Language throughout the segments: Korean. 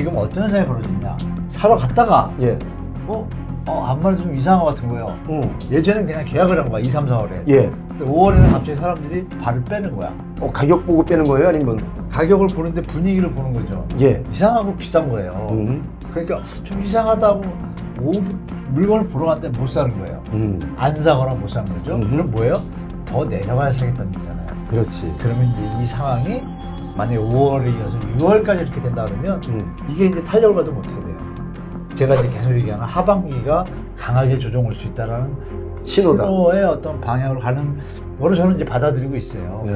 지금 어떤 현상이 벌어지냐. 사러 갔다가, 예. 어? 어, 안말이 좀 이상한 것 같은 거예요. 음. 예전엔 그냥 계약을 한 거야, 2, 3, 4월에. 예. 근데 5월에는 갑자기 사람들이 발을 빼는 거야. 어, 가격 보고 빼는 거예요? 아니면? 가격을 보는데 분위기를 보는 거죠. 예. 이상하고 비싼 거예요. 음. 그러니까 좀 이상하다고 오, 물건을 보러 갔는데 못 사는 거예요. 음. 안 사거나 못 사는 거죠. 음. 그럼 뭐예요? 더 내려가야 사겠다는 얘기잖아요. 그렇지. 그러면 이제 이 상황이 만약에 5월에 이어서 6월까지 이렇게 된다 그러면 음. 이게 이제 탄력을 받으면 어떻게 돼요? 제가 이제 계속 얘기하는 하반기가 강하게 조정할 수 있다라는 신호다. 신호의 어떤 방향으로 가는 거를 저는 이제 받아들이고 있어요. 예.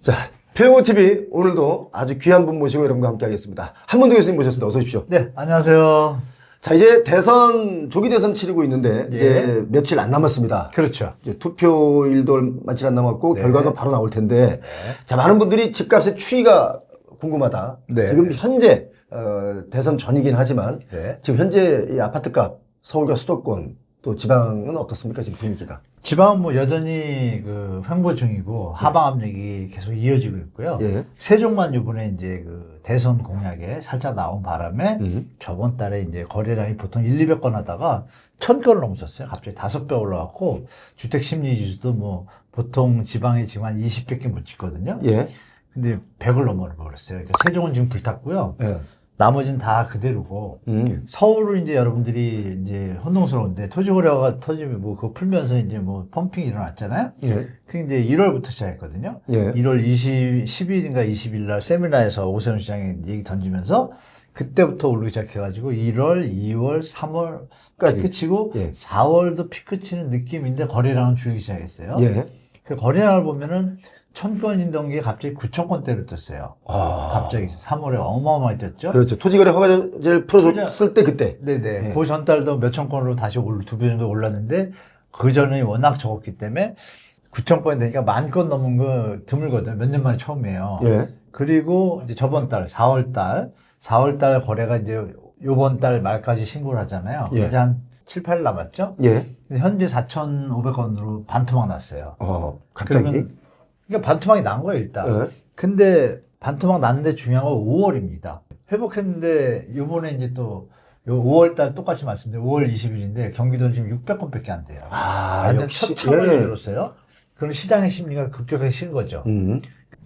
자, 표영호 TV 오늘도 아주 귀한 분 모시고 여러분과 함께 하겠습니다. 한문도 교수님 모셨습니다. 어서 오십시오. 네, 안녕하세요. 자, 이제 대선, 조기 대선 치르고 있는데, 예. 이제 며칠 안 남았습니다. 그렇죠. 이제 투표일도 며칠 안 남았고, 네. 결과가 바로 나올 텐데, 자, 많은 분들이 집값의 추이가 궁금하다. 네. 지금 현재, 어, 대선 전이긴 하지만, 네. 지금 현재 이 아파트값, 서울과 수도권, 또 지방은 어떻습니까? 지금 분위기가. 지방은 뭐 여전히 그 횡보 중이고 하방 압력이 계속 이어지고 있고요. 예. 세종만 이번에 이제 그 대선 공약에 살짝 나온 바람에 음. 저번 달에 이제 거래량이 보통 1, 200건 하다가 1000건을 넘었었어요. 갑자기 다섯 배 올라갔고 주택 심리 지수도 뭐 보통 지방에 지금 한 20밖에 못 찍거든요. 예. 근데 100을 넘어버렸어요. 그러니까 세종은 지금 불탔고요. 예. 나머지는 다 그대로고 음. 서울은 이제 여러분들이 이제 혼동스러운데 토지거래가 터지면 뭐 그거 풀면서 이제 뭐 펌핑이 일어났잖아요. 예. 그게 이제 1월부터 시작했거든요. 예. 1월 20, 10일인가 20일 날 세미나에서 오세훈 시장이 얘기 던지면서 그때부터 오르기 시작해가지고 1월, 2월, 3월 까지. 피크치고 예. 4월도 피크 치는 느낌인데 거래량은 줄기 시작했어요. 예. 그 거래량을 보면은 천 건이던 게 갑자기 9천 건대로 떴어요. 아. 갑자기 3월에 어마어마하게 떴죠. 그렇죠. 토지거래 허가제를 풀어줬을 때 그때. 네네. 네. 그 전달도 몇천 건으로 다시 올, 두배 정도 올랐는데, 그 전에 워낙 적었기 때문에, 9천 건이 되니까 만 건 넘은 거 드물거든요. 몇 년 만에 처음이에요. 예. 그리고 이제 저번 달, 4월 달, 4월 달 거래가 이제 요번 달 말까지 신고를 하잖아요. 예. 이제 한 7, 8일 남았죠? 예. 현재 4,500건으로 반토막 났어요. 어, 갑자기. 그러면, 그러니까 반토막이 난 거예요, 일단. 예. 근데 반토막 났는데 중요한 건 5월입니다. 회복했는데 요번에 이제 또 요 5월 달 똑같이 말씀드린 5월 20일인데 경기도는 지금 600건밖에 안 돼요. 아, 완전. 첫 차원이 예. 줄었어요. 그럼 시장의 심리가 급격하게 신 거죠. 음.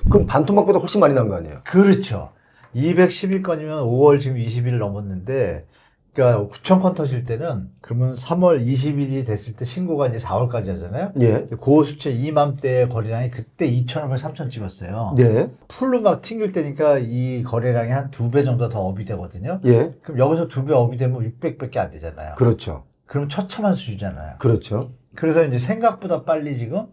그럼 반토막보다 훨씬 많이 난 거 아니에요? 그렇죠. 211건이면 5월 지금 20일 넘었는데 그러니까 9천 건 터질 때는 그러면 3월 20일이 됐을 때 신고가 이제 4월까지 하잖아요. 예. 그 수치 이맘때 거래량이 그때 2,500, 3,000 찍었어요. 예. 풀로 막 튕길 때니까 이 거래량이 한 두 배 정도 더 업이 되거든요. 예. 그럼 여기서 두 배 업이 되면 600밖에 안 되잖아요. 그렇죠. 그럼 처참한 수준이잖아요. 그렇죠. 그래서 이제 생각보다 빨리 지금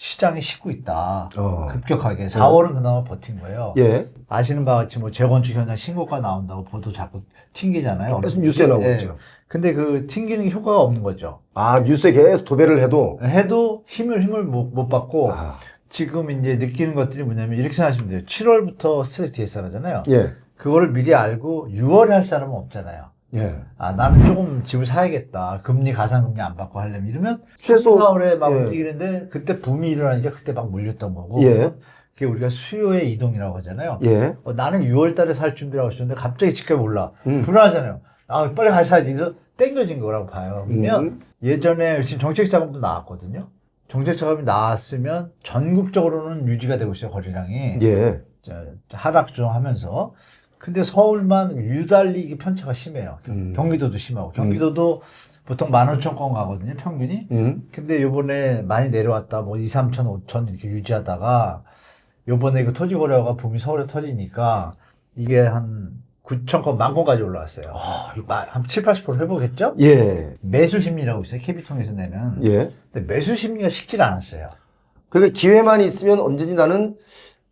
시장이 식고 있다. 어. 급격하게. 4월은 그나마 버틴 거예요. 예. 아시는 바와 같이 뭐 재건축 현장 신고가 나온다고 보도 자꾸 튕기잖아요. 계속 뉴스에 나오고 예. 있죠. 근데 그 튕기는 게 효과가 없는 거죠. 아, 뉴스에 계속 도배를 해도. 해도 힘을 힘을 못, 못 받고 아, 지금 이제 느끼는 것들이 뭐냐면 이렇게 생각하시면 돼요. 7월부터 스트레스 DSR 하잖아요. 예. 그거를 미리 알고 6월에 할 사람은 없잖아요. 예. 아, 나는 조금 집을 사야겠다. 금리, 가상금리 안 받고 하려면 이러면 최소- 4월에 막 예. 움직이는데 그때 붐이 일어나니까 그때 막 몰렸던 거고. 예. 그게 우리가 수요의 이동이라고 하잖아요. 예. 어, 나는 6월 달에 살 준비라고 했었는데 갑자기 집값이 올라. 음. 불안하잖아요. 아, 빨리 가서 사야지. 그래서 땡겨진 거라고 봐요. 그러면 음. 예전에 지금 정책 자금도 나왔거든요. 정책 자금이 나왔으면 전국적으로는 유지가 되고 있어요, 거래량이. 예. 저, 하락 조정하면서 근데 서울만 유달리 이게 편차가 심해요. 음. 경기도도 심하고 경기도도 보통 15,000건 가거든요, 평균이. 음. 근데 요번에 많이 내려왔다 뭐 2, 3천, 5천 이렇게 유지하다가 요번에 그 토지 거래가 붐이 서울에 터지니까 이게 한 9천 건, 만 건까지 올라왔어요. 마- 한 7, 80% 회복했죠? 예. 매수 심리라고 있어요. KB통에서 내는. 예. 근데 매수 심리가 식질 않았어요. 그러니까 기회만 있으면 언제든지 나는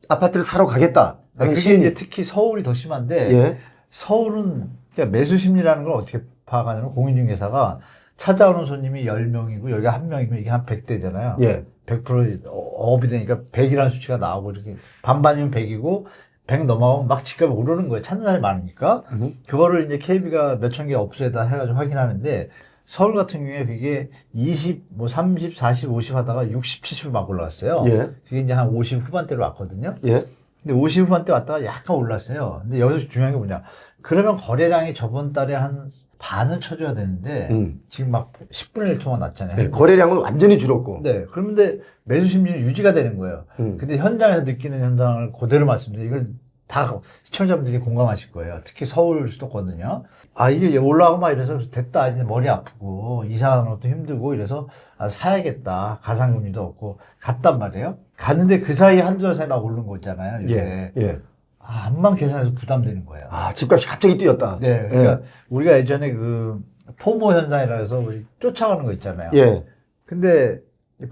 아파트를 사러 가겠다. 그게 이제 특히 서울이 더 심한데 예. 서울은 그러니까 매수 심리라는 걸 어떻게 파악하냐면 공인중개사가 찾아오는 손님이 10명이고 여기가 한 명이면 이게 한 100대잖아요. 예. 100% 업이 되니까 100이라는 수치가 나오고 이렇게 반반이면 100이고 100 넘어가면 막 집값이 오르는 거예요. 찾는 사람이 많으니까. 음. 그거를 이제 KB가 몇천 개 업소에다 해가지고 확인하는데 서울 같은 경우에 그게 20, 뭐 30, 40, 50 하다가 60, 70을 막 올라왔어요. 예. 그게 이제 한 50 후반대로 왔거든요. 예. 근데 50 후반대 왔다가 약간 올랐어요. 근데 여기서 중요한 게 뭐냐. 그러면 거래량이 저번 달에 한 반은 쳐줘야 되는데 음. 지금 막 10분의 1 통화 났잖아요. 네, 거래량은 완전히 줄었고. 네. 그런데 매수 심리는 유지가 되는 거예요. 음. 근데 현장에서 느끼는 현상을 그대로 말씀드리면 이건 다 시청자분들이 공감하실 거예요. 특히 서울 수도권은요. 아, 이게 올라가고 막 이래서 됐다. 이제 머리 아프고 이사하는 것도 힘들고 이래서 아, 사야겠다. 가상금리도 없고 갔단 말이에요. 갔는데 그 사이에 한두 달 사이 막 오른 거 있잖아요. 이게. 예. 예. 아, 암만 계산해도 부담되는 거예요. 아, 집값이 갑자기 뛰었다. 네. 그러니까 우리가 예전에 그 포모 현상이라 해서 우리 쫓아가는 거 있잖아요. 예. 근데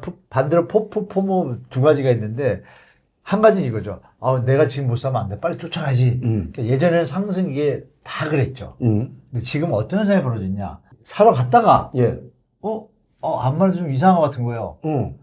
포- 반대로 포포 포모 두 가지가 있는데 한 가지는 이거죠. 아, 내가 지금 못 사면 안 돼. 빨리 쫓아가야지. 음. 그러니까 예전에는 상승 이게 다 그랬죠. 음. 근데 지금 어떤 현상이 벌어졌냐? 사러 갔다가 예. 어, 어, 안말도좀 이상한 것 같은 거예요. 음.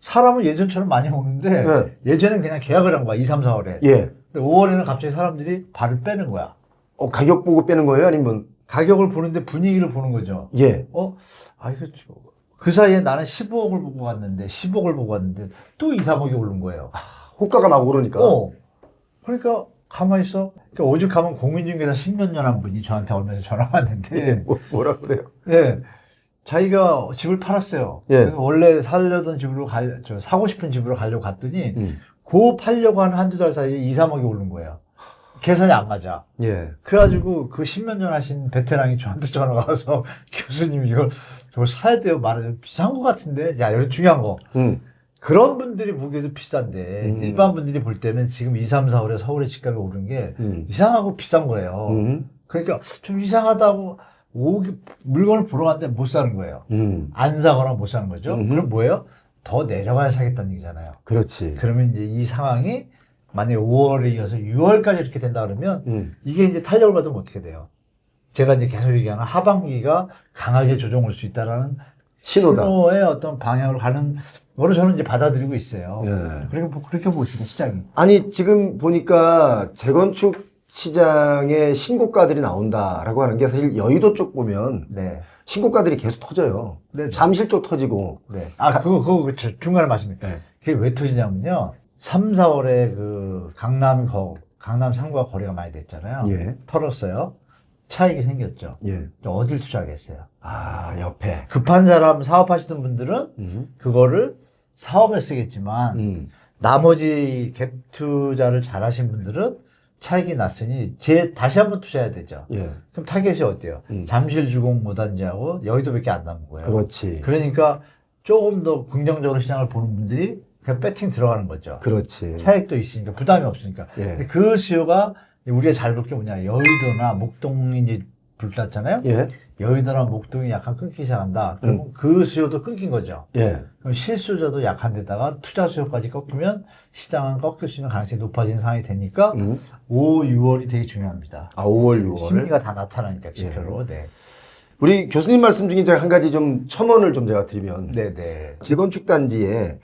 사람은 예전처럼 많이 오는데 네. 예전엔 그냥 계약을 한 거야. 2, 3, 4월에. 예. 근데 5월에는 갑자기 사람들이 발을 빼는 거야. 어, 가격 보고 빼는 거예요? 아니면? 가격을 보는데 분위기를 보는 거죠. 예. 어? 아, 이거, 좀- 그 사이에 나는 15억을 보고 갔는데, 10억을 보고 갔는데, 또 2, 3억이 오른 거예요. 호가가 막 오르니까. 어. 그러니까, 가만히 있어. 그러니까 오죽하면 공인중개사 10몇 년 한 분이 저한테 얼마 전에 전화 예. 왔는데, 뭐, 뭐라 그래요? 예. 자기가 집을 팔았어요. 예. 그래서 원래 살려던 집으로 갈, 저, 사고 싶은 집으로 가려고 갔더니, 음. 그 팔려고 하는 한두 달 사이에 2, 3억이 오른 거예요. 계산이 안 맞아. 예. 그래가지고 그 십몇 년 하신 베테랑이 저한테 전화가 와서 교수님 이걸 저거 사야 돼요 말하자면 비싼 것 같은데 자 여기 중요한 거 음. 그런 분들이 보기에도 비싼데 음. 일반 분들이 볼 때는 지금 2, 3, 4월에 서울의 집값이 오른 게 음. 이상하고 비싼 거예요 음. 그러니까 좀 이상하다고 오기, 물건을 보러 갔는데 못 사는 거예요 음. 안 사거나 못 사는 거죠 음. 그럼 뭐예요? 더 내려가야 사겠다는 얘기잖아요 그렇지. 그러면 이제 이 상황이 만약에 5월에 이어서 6월까지 이렇게 된다 그러면 음. 이게 이제 탄력을 받으면 어떻게 돼요? 제가 이제 계속 얘기하는 하반기가 강하게 조정 올 수 있다라는 신호다. 신호의 어떤 방향으로 가는 거로 저는 이제 받아들이고 있어요. 예. 그렇게, 보- 그렇게 보시면 시장이. 아니, 지금 보니까 재건축 시장에 신고가들이 나온다라고 하는 게 사실 여의도 쪽 보면 네. 신고가들이 계속 터져요. 네. 잠실 쪽 터지고. 네. 아, 그거, 그거, 그 주- 중간에 말씀드릴게요. 네. 그게 왜 터지냐면요. 3, 4월에 그 강남 거, 강남 상가 거래가 많이 됐잖아요. 예. 털었어요. 차익이 생겼죠. 예. 어딜 투자하겠어요? 아, 옆에. 급한 사람 사업하시던 분들은 음. 그거를 사업에 쓰겠지만 음. 나머지 갭 투자를 잘 하신 분들은 차익이 났으니 제 다시 한번 투자해야 되죠. 예. 그럼 타겟이 어때요? 음. 잠실 주공 모단지하고 여의도밖에 안 남은 거예요. 그렇지. 그러니까 조금 더 긍정적으로 시장을 보는 분들이 그냥 배팅 들어가는 거죠. 그렇지. 차익도 있으니까 부담이 없으니까. 예. 근데 그 수요가 우리가 잘 볼 게 뭐냐 여의도나 목동이 이제 불났잖아요. 예. 여의도나 목동이 약간 끊기 시작한다. 그러면 음. 그 수요도 끊긴 거죠. 예. 그럼 실수요자도 약한 데다가 투자 수요까지 꺾이면 시장은 꺾일 수 있는 가능성이 높아지는 상황이 되니까 음. 5, 6월이 되게 중요합니다. 아, 5월, 6월. 심리가 다 나타나니까 지표로. 네. 우리 교수님 말씀 중에 제가 한 가지 좀 첨언을 좀 제가 드리면 네, 네. 재건축 단지에 네.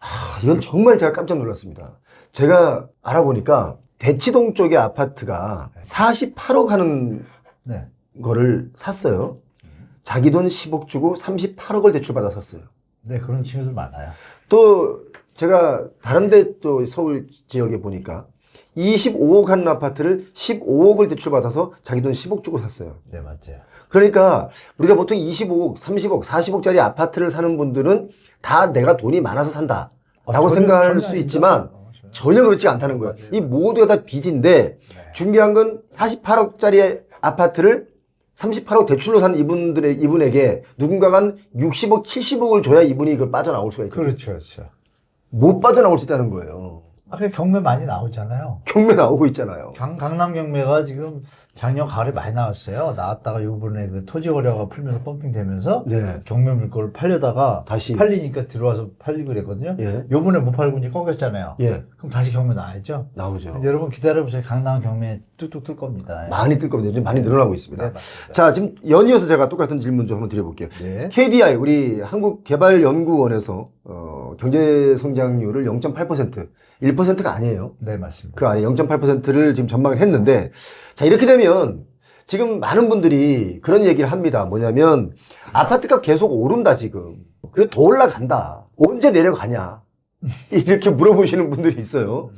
아, 이건 정말 제가 깜짝 놀랐습니다. 제가 알아보니까 대치동 쪽의 아파트가 48억 하는 네. 거를 샀어요. 자기 돈 10억 주고 38억을 대출받아 샀어요. 네, 그런 친구들 많아요. 또 제가 다른 데 또 서울 지역에 보니까 25억 하는 아파트를 15억을 대출받아서 자기 돈 10억 주고 샀어요. 네, 맞아요. 그러니까 우리가 보통 25억, 30억, 40억짜리 아파트를 사는 분들은 다 내가 돈이 많아서 산다. 라고 어, 전혀- 생각할 전혀 수 아니죠. 있지만 어, 전혀. 전혀 그렇지 않다는 거예요. 맞아요. 이 모두가 다 빚인데 네. 중요한 건 48억짜리 아파트를 38억 대출로 산 이분들의 이분에게 누군가가 한 60억, 70억을 줘야 이분이 이걸 빠져나올 수가 있거든요. 그렇죠, 그렇죠. 못 빠져나올 수 있다는 거예요. 아, 그 경매 많이 나오잖아요. 경매 나오고 있잖아요. 강, 강남 경매가 지금 작년 가을에 많이 나왔어요. 나왔다가 요번에 그 토지 거래가 풀면서 펌핑 되면서 네. 경매 물건을 팔려다가 다시. 팔리니까 들어와서 팔리고 그랬거든요. 예. 요번에 못 팔고 이제 꺾였잖아요. 예. 그럼 다시 경매 나와야죠. 나오죠. 여러분 기다려보세요. 강남 경매 뚝뚝 뜰 겁니다. 많이 뜰 겁니다. 요즘 많이 늘어나고 있습니다. 네. 자, 지금 연이어서 제가 똑같은 질문 좀 한번 드려볼게요. 네. KDI, 우리 한국개발연구원에서 어, 경제 성장률을 0.8%, 1%가 아니에요. 네, 맞습니다. 그 안에 0.8%를 지금 전망을 했는데, 자, 이렇게 되면 지금 많은 분들이 그런 얘기를 합니다. 뭐냐면 아파트가 계속 오른다 지금. 그래 더 올라간다. 언제 내려가냐? 이렇게 물어보시는 분들이 있어요.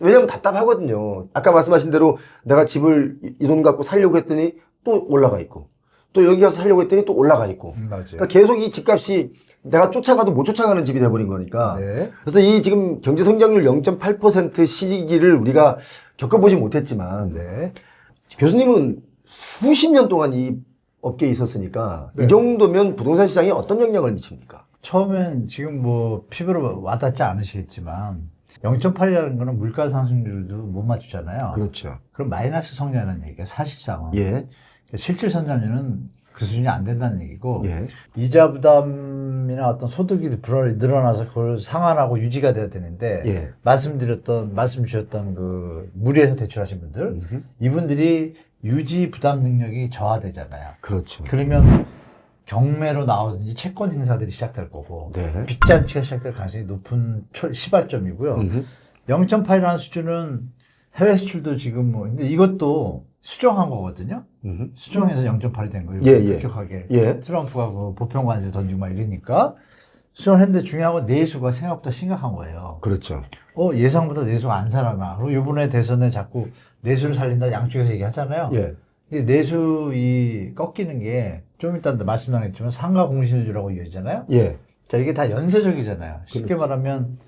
왜냐면 답답하거든요. 아까 말씀하신 대로 내가 집을 이 돈 갖고 살려고 했더니 또 올라가 있고 또 여기 가서 살려고 했더니 또 올라가 있고 음, 맞아요. 그러니까 계속 이 집값이 내가 쫓아가도 못 쫓아가는 집이 돼버린 거니까 네. 그래서 이 지금 경제 성장률 0.8% 시기를 우리가 겪어보지 못했지만 네. 교수님은 수십 년 동안 이 업계에 있었으니까 네. 이 정도면 부동산 시장에 어떤 영향을 미칩니까? 처음엔 지금 뭐 피부로 와닿지 않으시겠지만 0.8이라는 거는 물가 상승률도 못 맞추잖아요. 그렇죠. 그럼 마이너스 성장이라는 얘기가 사실상은 예, 실질 성장률은 그 수준이 안 된다는 얘기고 예, 이자 부담이나 어떤 소득이 늘어나서 그걸 상환하고 유지가 돼야 되는데 예. 말씀드렸던 말씀 주셨던 그 무리해서 대출하신 분들 음흠. 이분들이 유지 부담 능력이 저하되잖아요. 그렇죠. 그러면 경매로 나오든지 채권 행사들이 시작될 거고 네. 빚잔치가 시작될 가능성이 높은 초- 시발점이고요. 음흠. 0.8이라는 수준은 해외 수출도 지금 뭐 근데 이것도 수정한 거거든요. 수정해서 0.8이 된 거예요. 예, 예. 급격하게. 예. 트럼프가 그 보편 관세 던지고 막 이러니까 수정을 했는데 중요한 건 내수가 생각보다 심각한 거예요. 그렇죠. 어, 예상보다 내수가 안 살아나. 그리고 이번에 대선에 자꾸 내수를 살린다 양쪽에서 얘기하잖아요. 예. 근데 내수 이 꺾이는 게 좀 이따 말씀 나눴지만 상가 공시주라고 이어지잖아요. 예. 자, 이게 다 연쇄적이잖아요. 쉽게 말하면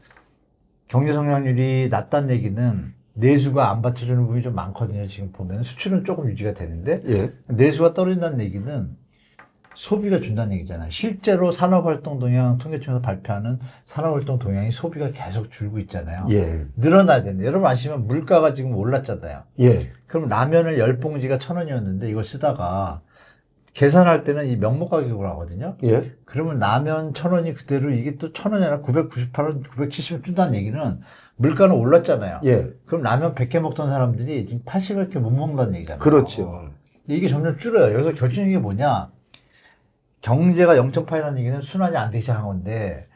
경제 성장률이 낮다는 얘기는 내수가 안 받쳐주는 부분이 좀 많거든요. 지금 보면 수출은 조금 유지가 되는데 예. 내수가 떨어진다는 얘기는 소비가 준다는 얘기잖아요. 실제로 산업활동 동향 통계청에서 발표하는 산업활동 동향이 소비가 계속 줄고 있잖아요. 예. 늘어나야 되는데 여러분 아시면 물가가 지금 올랐잖아요. 예. 그럼 라면을 열 봉지가 천 원이었는데 이걸 쓰다가 계산할 때는 이 명목 가격으로 하거든요. 예. 그러면 라면 천 원이 그대로 이게 또 천 원이 아니라 998원, 970원 준다는 얘기는 물가는 올랐잖아요. 예. 그럼 라면 100개 먹던 사람들이 지금 80개밖에 못 먹는다는 얘기잖아요. 그렇죠. 이게 점점 줄어요. 여기서 결정적인 게 뭐냐? 경제가 0.8이라는 얘기는 순환이 안 되기 시작한 건데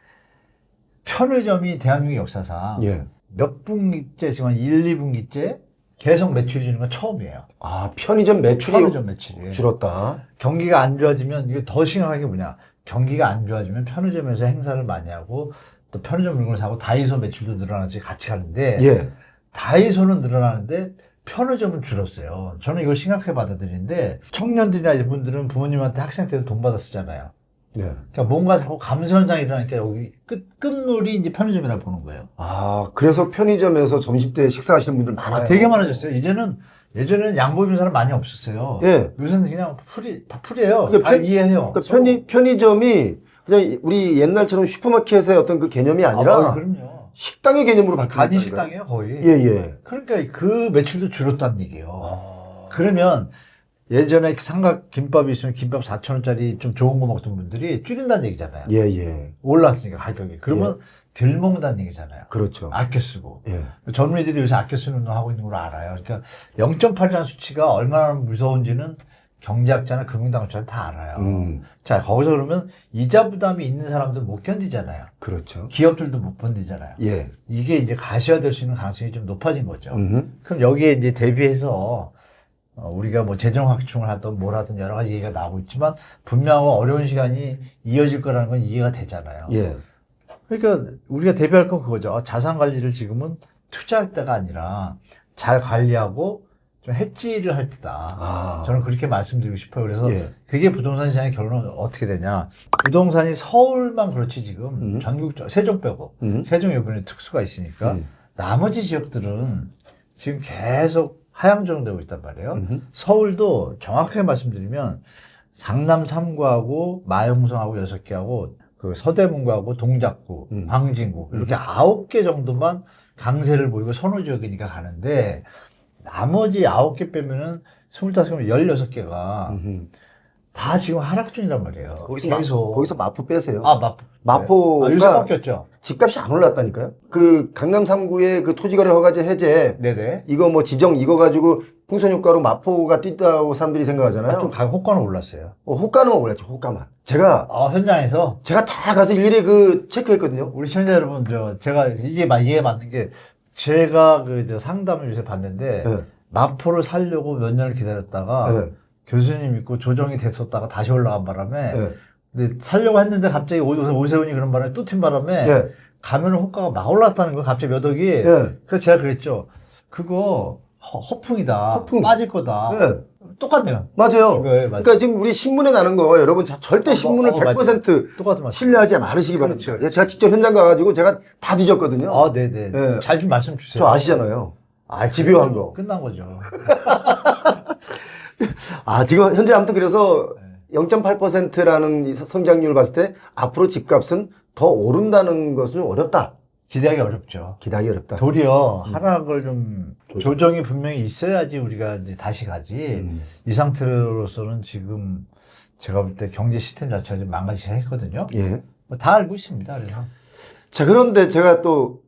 편의점이 대한민국 역사상 예. 몇 분기째 지금 한 1, 2분기째 계속 매출이 주는 건 처음이에요. 아, 편의점 매출이 편의점 매출이. 줄었다. 경기가 안 좋아지면 이게 더 심각한 게 뭐냐? 경기가 안 좋아지면 편의점에서 행사를 많이 하고 또 편의점 물건을 사고 다이소 매출도 늘어나지 같이 가는데 예. 다이소는 늘어나는데 편의점은 줄었어요. 저는 이걸 심각하게 받아들이는데 청년들이나 이분들은 부모님한테 학생 때도 돈 받아 쓰잖아요. 예. 그러니까 뭔가 자꾸 감소 현상이 일어나니까 여기 끝 끝물이 이제 편의점이라 보는 거예요. 아, 그래서 편의점에서 점심 때 식사하시는 분들 많아요. 아, 되게 많아졌어요. 이제는 예전에는 양복 입는 사람 많이 없었어요. 예. 요새는 그냥 풀이 다 풀이에요. 그러니까 다 편- 이해해요. 그러니까 편의, 편의점이 그냥 우리 옛날처럼 슈퍼마켓의 어떤 그 개념이 아니라 아, 그럼요. 식당의 개념으로 바뀌었다. 간이 식당이에요 거의. 예, 예. 그러니까 그 매출도 줄었다는 얘기예요. 아. 그러면 예전에 삼각 김밥이 있으면 김밥 4천 원짜리 좀 좋은 거 먹던 분들이 줄인다는 얘기잖아요. 예, 예. 올랐으니까 가격이. 그러면 덜 먹는다는 얘기잖아요. 그렇죠. 아껴 쓰고. 예. 젊은이들이 요새 아껴 쓰는 운동 하고 있는 걸 알아요. 그러니까 0.8이라는 수치가 얼마나 무서운지는 경제학자나 금융당국자는 다 알아요. 음, 자, 거기서 그러면 이자 부담이 있는 사람들 못 견디잖아요. 그렇죠. 기업들도 못 견디잖아요. 예. 이게 이제 가시화될 수 있는 가능성이 좀 높아진 거죠. 음, 그럼 여기에 이제 대비해서 어, 우리가 뭐 재정 확충을 하든 뭘 하든 여러 가지 얘기가 나오고 있지만 분명하고 어려운 시간이 이어질 거라는 건 이해가 되잖아요. 예. 그러니까 우리가 대비할 건 그거죠. 아, 자산 관리를 지금은 투자할 때가 아니라 잘 관리하고 좀 해지를 할 때다. 아. 저는 그렇게 말씀드리고 싶어요. 그래서 예. 그게 부동산 시장의 결론은 어떻게 되냐. 부동산이 서울만 그렇지 지금 음. 전국 세종 빼고 음. 세종 요번에 특수가 있으니까 음. 나머지 지역들은 지금 계속 하향정되고 있단 말이에요. 음. 서울도 정확하게 말씀드리면 상남 3구하고 마용성하고 6개하고 그 서대문구하고 동작구, 음. 광진구 이렇게 아홉 개 정도만 강세를 보이고 선호 지역이니까 가는데 나머지 아홉 개 빼면은 25개면 16개가 음. 다 지금 하락 중이란 말이에요. 거기서 마, 계속. 거기서 마포 빼세요. 아, 마포. 마포가 아, 요새 바뀌었죠. 집값이 안 올랐다니까요. 그 강남 3구의 그 토지거래 허가제 해제 네네. 이거 뭐 지정 이거 가지고 풍선 효과로 마포가 뛴다고 사람들이 생각하잖아요. 아, 좀 가격 호가는 올랐어요. 어, 호가는 올랐죠. 호가만. 제가 아, 현장에서 제가 다 가서 일일이 그 체크했거든요. 우리 시청자 여러분, 저, 제가 이게, 마- 이해 맞는 게, 제가 그, 저 상담을 요새 받는데, 예. 마포를 살려고 몇 년을 기다렸다가, 예. 교수님 있고 조정이 됐었다가 다시 올라간 바람에 예. 근데 살려고 했는데 갑자기 오- 오세훈이 그런 바람에 또 튄 바람에 예. 가면 호가가 막 올랐다는 거예요. 갑자기 몇 억이. 예. 그래서 제가 그랬죠. 그거 허, 허풍이다. 허풍. 빠질 거다. 예. 똑같네요. 맞아요. 네, 맞아요. 그러니까 지금 우리 신문에 나는 거 여러분 자- 절대 어, 신문을 어, 100% 똑같은 말씀. 신뢰하지 말으시기 바랍니다. 그렇죠. 예, 제가 직접 현장 가가지고 제가 다 뒤졌거든요. 아, 네네. 예. 잘좀 말씀 주세요. 저 아시잖아요. 아, 집요한 거. 끝난 거죠. 아, 지금 현재 아무튼 그래서 네. 0.8%라는 이 성장률 봤을 때 앞으로 집값은 더 오른다는 것은 좀 어렵다. 기대하기 어렵죠. 기대하기 어렵다. 도리어 음. 하락을 좀 조정 이 분명히 있어야지 우리가 이제 다시 가지. 음. 이 상태로서는 지금 제가 볼 때 경제 시스템 자체가 좀 망가지기 했거든요. 예. 뭐 다 알고 있습니다. 그래서. 자, 그런데 제가 또